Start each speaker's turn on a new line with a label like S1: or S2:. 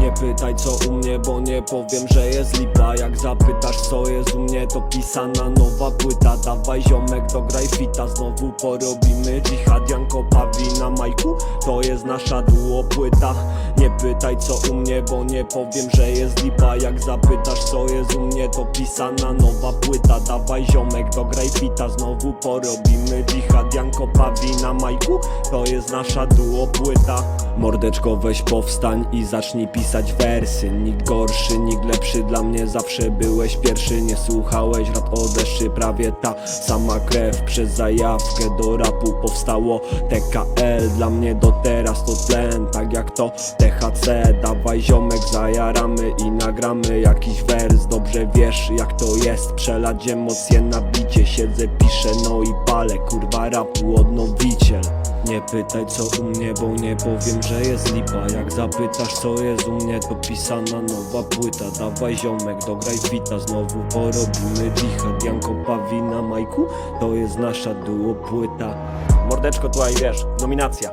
S1: Nie pytaj co u mnie, bo nie powiem, że jest lipa. Jak zapytasz co jest u mnie, to pisana nowa płyta. Dawaj ziomek, dograj fita, znowu porobimy dżihad. Janko Pawi na majku, to jest nasza duo płyta Nie pytaj co u mnie, bo nie powiem, że jest lipa. Jak zapytasz co jest u mnie, to pisana nowa płyta. Dawaj ziomek, dograj fita, znowu porobimy dżihad. Janko Pawi na majku, to jest nasza duo płyta Mordeczko weź powstań i zacznij pisać wersy. Nikt gorszy, dla mnie zawsze byłeś pierwszy Nie słuchałeś rad o prawie ta sama krew. Przez zajawkę do rapu powstało TKL Dla mnie do teraz to tlen, tak jak to THC Dawaj ziomek, zajaramy i nagramy jakiś wers. Dobrze wiesz jak to jest, przelać emocje na bicie Siedzę, piszę, no i palę, kurwa rapu odnowiciel nie pytaj co u mnie, bo nie powiem, że jest lipa. Jak zapytasz co jest u mnie, to pisana nowa płyta. Dawaj ziomek, dograj fita, znowu porobimy dżihad Janko Pawi na majku, to jest nasza duo płyta Mordeczko tutaj wiesz, nominacja